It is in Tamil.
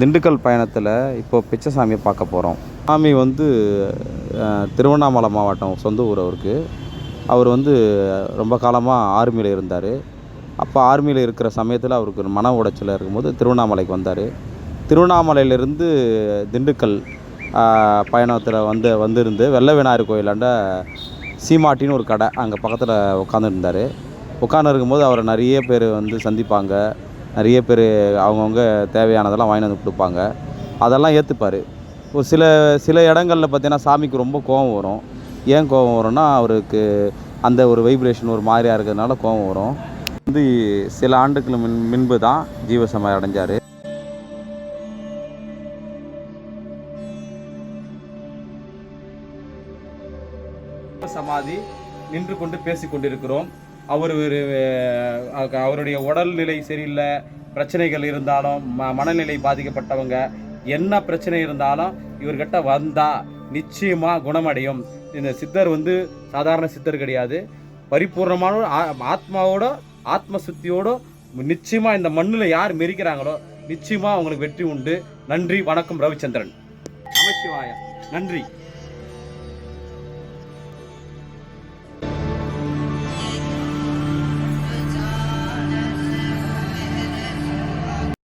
திண்டுக்கல் பயணத்தில் இப்போ பிச்சைசாமியை பார்க்க போகிறோம் சாமி வந்து திருவண்ணாமலை மாவட்டம் சொந்த ஊர் அவருக்கு. அவர் வந்து ரொம்ப காலமாக ஆர்மியில் இருந்தார். அப்போ ஆர்மியில் இருக்கிற சமயத்தில் அவருக்கு மன உடைச்சலாக இருக்கும்போது திருவண்ணாமலைக்கு வந்தார். திருவண்ணாமலையிலேருந்து திண்டுக்கல் பயணத்தில் வந்து வந்திருந்து வெள்ளை விநாயகர் கோயிலாண்ட சீமாட்டின்னு ஒரு கடை அங்கே பக்கத்தில் உட்காந்துருந்தார் உட்காந்து இருக்கும்போது அவரை நிறைய பேர் வந்து சந்திப்பாங்க. நிறைய பேர் அவங்கவுங்க தேவையானதெல்லாம் வாங்கிட்டு வந்து கொடுப்பாங்க. அதெல்லாம் ஏற்றுப்பார் ஒரு சில சில இடங்களில் பார்த்தீங்கன்னா சாமிக்கு ரொம்ப கோபம் வரும். ஏன் கோபம் வரும்னா அவருக்கு அந்த ஒரு வைப்ரேஷன் ஒரு மாதிரியாக இருக்கிறதுனால கோபம் வரும். வந்து சில ஆண்டுகள் முன் முன்பு தான் ஜீவசமாதி அடைஞ்சார். சமாதி நின்று கொண்டு பேசிக் கொண்டிருக்கிறோம். அவர் ஒரு அவருடைய உடல்நிலை சரியில்லை பிரச்சனைகள் இருந்தாலும் ம மனநிலை பாதிக்கப்பட்டவங்க என்ன பிரச்சனை இருந்தாலும் இவர்கிட்ட வந்தால் நிச்சயமாக குணமடையும். இந்த சித்தர் வந்து சாதாரண சித்தர் கிடையாது. பரிபூர்ணமான ஆத்மாவோட ஆத்ம சுத்தியோட நிச்சயமாக இந்த மண்ணில் யார் மெரிக்கிறாங்களோ நிச்சயமாக அவங்களுக்கு வெற்றி உண்டு. நன்றி வணக்கம் ரவிச்சந்திரன். நமசிவாய நன்றி.